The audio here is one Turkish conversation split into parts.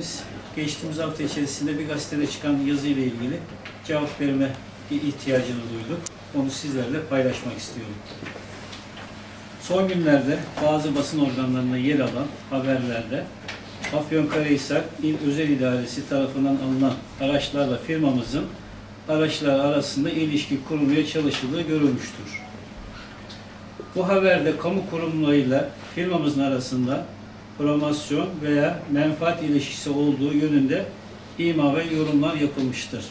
Biz geçtiğimiz hafta içerisinde bir gazetede çıkan yazı ile ilgili cevap verme ihtiyacını duyduk. Onu sizlerle paylaşmak istiyorum. Son günlerde bazı basın organlarında yer alan haberlerde Afyonkarahisar İl Özel İdaresi tarafından alınan araçlarla firmamızın araçlar arasında ilişki kurulmaya çalışıldığı görülmüştür. Bu haberde kamu kurumlarıyla firmamızın arasında promosyon veya menfaat ilişkisi olduğu yönünde ima ve yorumlar yapılmıştır.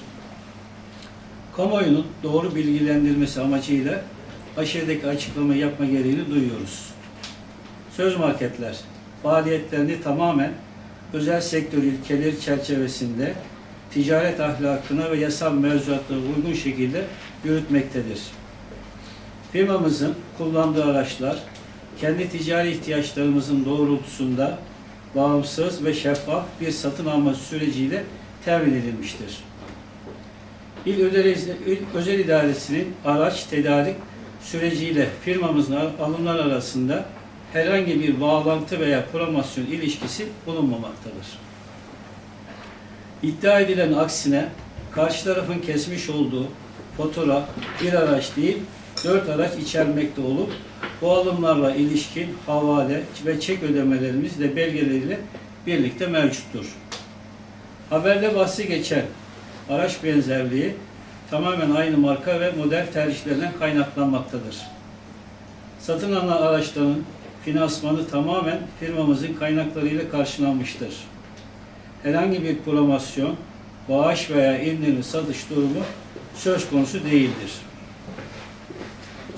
Kamuoyunun doğru bilgilendirmesi amacıyla aşağıdaki açıklamayı yapma gereğini duyuyoruz. Söz marketler faaliyetlerini tamamen özel sektör ilkeleri çerçevesinde ticaret ahlakına ve yasal mevzuatlara uygun şekilde yürütmektedir. Firmamızın kullandığı araçlar kendi ticari ihtiyaçlarımızın doğrultusunda bağımsız ve şeffaf bir satın alma süreciyle temin edilmiştir. İl Özel, İdaresi'nin araç tedarik süreciyle firmamızın alımlar arasında herhangi bir bağlantı veya promosyon ilişkisi bulunmamaktadır. İddia edilen aksine karşı tarafın kesmiş olduğu fotoğraf bir araç değil, dört araç içermekte olup bu alımlarla ilişkin havale ve çek ödemelerimiz de belgeleriyle birlikte mevcuttur. Haberde bahsi geçen araç benzerliği tamamen aynı marka ve model tercihlerinden kaynaklanmaktadır. Satın alınan araçların finansmanı tamamen firmamızın kaynaklarıyla karşılanmıştır. Herhangi bir promosyon, bağış veya indirim satış durumu söz konusu değildir.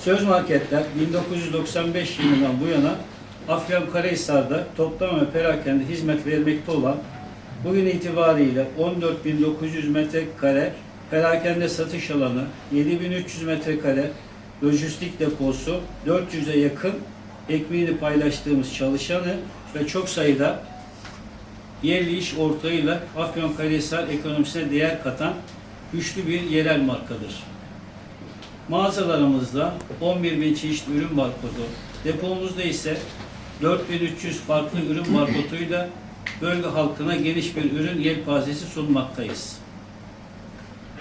Söz marketler 1995 yılından bu yana Afyonkarahisar'da toplam ve perakende hizmet vermekte olan bugün itibariyle 14.900 metrekare perakende satış alanı, 7.300 metrekare lojistik deposu, 400'e yakın ekmeğini paylaştığımız çalışanı ve çok sayıda yerli iş ortağıyla Afyonkarahisar ekonomisine değer katan güçlü bir yerel markadır. Mağazalarımızda 11 bin çeşit ürün barkodu, depomuzda ise 4300 farklı ürün barkoduyla bölge halkına geniş bir ürün yelpazesi sunmaktayız.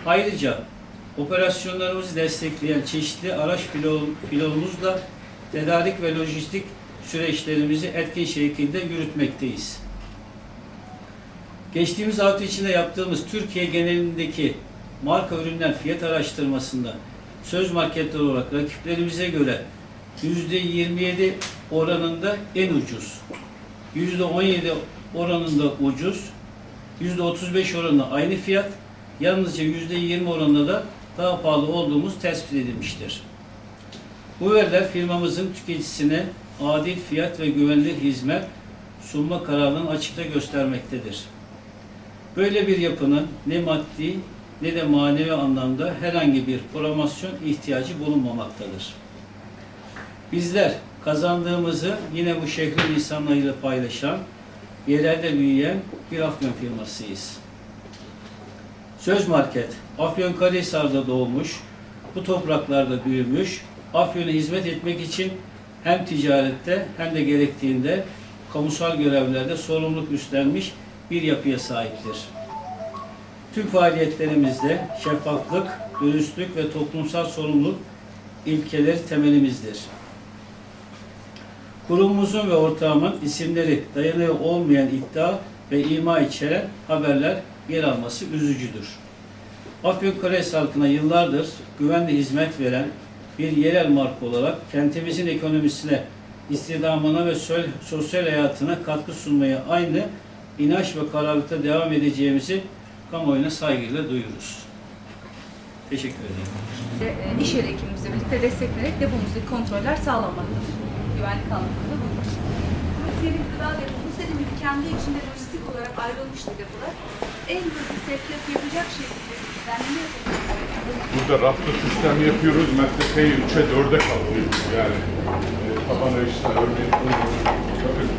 Ayrıca operasyonlarımızı destekleyen çeşitli araç filo- filomuzla tedarik ve lojistik süreçlerimizi etkin şekilde yürütmekteyiz. Geçtiğimiz hafta içinde yaptığımız Türkiye genelindeki marka ürünler fiyat araştırmasında söz marketler olarak rakiplerimize göre yüzde 27 oranında en ucuz, yüzde 17 oranında ucuz, yüzde 35 oranında aynı fiyat, yalnızca yüzde 20 oranında da daha pahalı olduğumuz tespit edilmiştir. Bu veriler firmamızın tüketicisine adil fiyat ve güvenilir hizmet sunma kararını açıkça göstermektedir. Böyle bir yapının ne maddi ne de manevi anlamda herhangi bir promosyon ihtiyacı bulunmamaktadır. Bizler kazandığımızı yine bu şehrin insanlarıyla paylaşan, yerelde büyüyen bir afyon firmasıyız. Söz Market, Afyonkarahisar'da doğmuş, bu topraklarda büyümüş, Afyon'a hizmet etmek için hem ticarette hem de gerektiğinde kamusal görevlerde sorumluluk üstlenmiş bir yapıya sahiptir. Tüm faaliyetlerimizde şeffaflık, dürüstlük ve toplumsal sorumluluk ilkeleri temelimizdir. Kurumumuzun ve ortağımın isimleri dayanıyor olmayan iddia ve ima içeren haberler yer alması üzücüdür. Afyonkarahisar halkına yıllardır güvenli hizmet veren bir yerel marka olarak kentimizin ekonomisine, istihdamına ve sosyal hayatına katkı sunmaya aynı inanç ve kararlılıkta devam edeceğimizi kamuoyuna saygıyla duyuruz. Teşekkür ederim. e, iş yeri ekibimizle birlikte destekleyerek depomuzdaki kontroller sağlanmaktadır. Güvenlik anlamında bu. Senin gıda depomuz dediğim gibi kendi içinde lojistik olarak ayrılmıştı depolar. En hızlı sevkiyat yapacak şekilde düzenleme. Burada rafta sistem yapıyoruz. Metrekeyi 3'e 4'e kalıyoruz. Yani e, tabana işte örneğin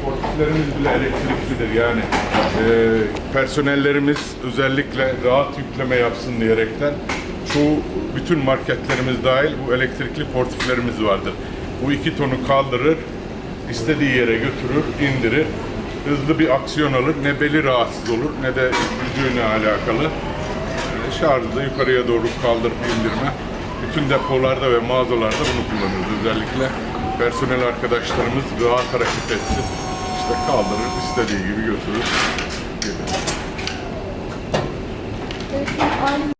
portiflerimiz bile elektriklidir. Yani e, personellerimiz özellikle rahat yükleme yapsın diyerekten çoğu bütün marketlerimiz dahil bu elektrikli portiflerimiz vardır. Bu iki tonu kaldırır, istediği yere götürür, indirir. hızlı bir aksiyon alır. Ne beli rahatsız olur ne de gücüyle alakalı. Yani şarjı yukarıya doğru kaldırıp indirme. Bütün depolarda ve mağazalarda bunu kullanıyoruz. Özellikle personel arkadaşlarımız rahat hareket etsin. İşte kaldırır, istediği gibi götürür. on